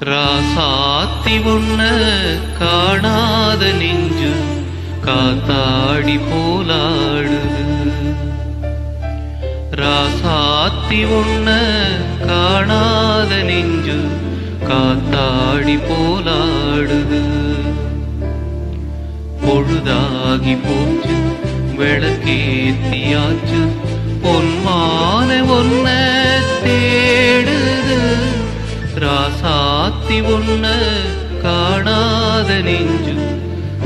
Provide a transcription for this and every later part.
ராசாத்தி உன்ன காணாத நெஞ்சு காத்தாடி போலாடுது. ராசாத்தி உன்ன காணாத நெஞ்சு காத்தாடி போலாடுது. பொழுதாகி போச்சு விளக்கேத்தியாச்சு பொன்மான ஒன்ன காசாத்தி ஒன்ன காணாத நெஞ்சு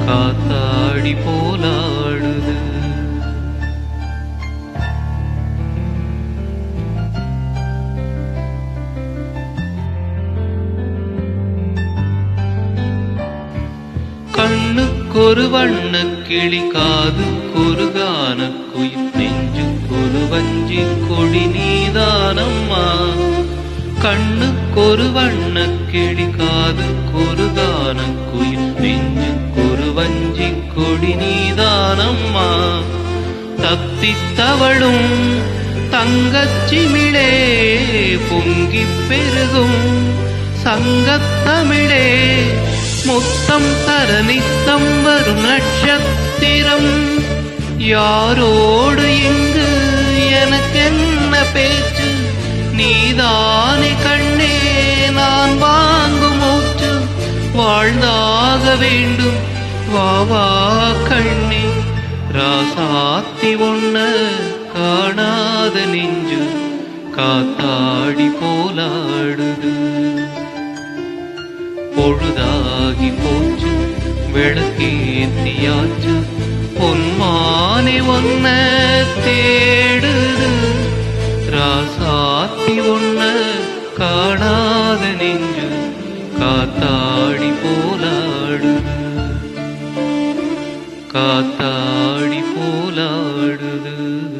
காத்தாடி போலாடுது. கண்ணுக்கொரு வண்ண கிளி காதுக்கொரு கொருகான குயில் நெஞ்சுக்கொரு வஞ்சி கொடி நீதானம்மா. கண்ணு கண்ணுக்கொரு வண்ண கிளி காது கொருகான குயில் நெஞ்சுக்கொரு வஞ்சி கொடி நீதானம்மா. தத்தித்தவளும் தங்கச்சிமிழே பொங்கி பெருகும். சங்கத்தமிழே மொத்தம் தர நித்தம் வரும் நட்சத்திரம். யாரோடு இங்கு ஆக வேண்டும். வாவா கண்ணே. ராசாத்தி ஒன்ன காணாத நெஞ்சு காத்தாடி போலாடுது. பொழுதாகி போச்சு விளக்கேத்தியாச்சு பொன்மானே ஒன்ன தேடுது. ராசாத்தி ஒன்ன காணாத நெஞ்சு காத்தாடி காத்தாடி போலாடுது.